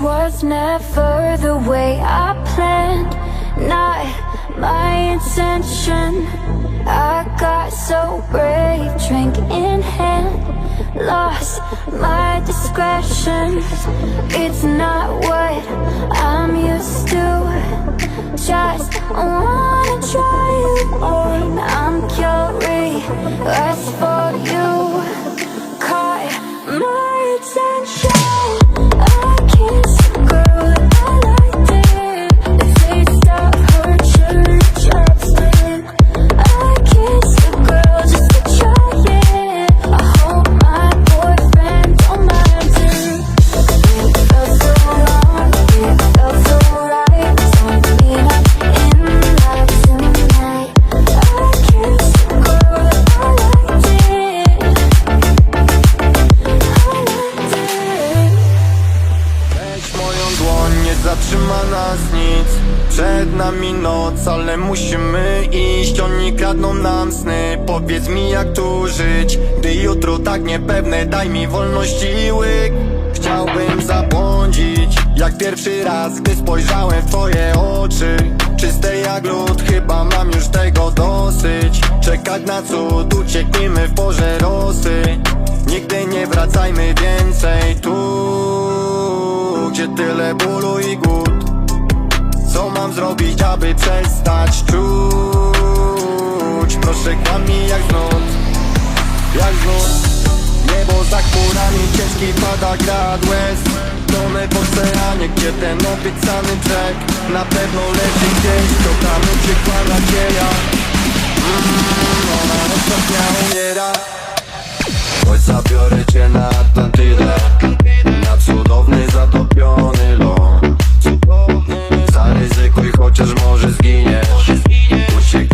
Was never the way I planned, not my intention. I got so brave, drink in hand, lost my discretion. It's not what I'm used to. Zatrzyma nas nic. Przed nami noc, ale musimy iść. Oni kradną nam sny. Powiedz mi jak tu żyć? Gdy jutro tak niepewne Daj mi wolności i łyk. Chciałbym zabłądzić Jak pierwszy raz, gdy spojrzałem w twoje oczy. Czyste jak lód, chyba mam już tego dosyć. Czekać na cud, ucieknijmy w porze rosy. Nigdy nie wracajmy więcej tu Gdzie tyle bólu mam zrobić, aby przestać czuć? Proszę kłam mi jak znów Jak znów Niebo za chmurami, ciężki pada grad łez. Tonę w oceanie, gdzie ten obiecany brzeg Na pewno leży gdzieś, to tam uciekła nadzieja mm, Ona ostatnia umiera. Chodź zabiorę cię na Atlantydę. Na cudowny zatopiony może zginiesz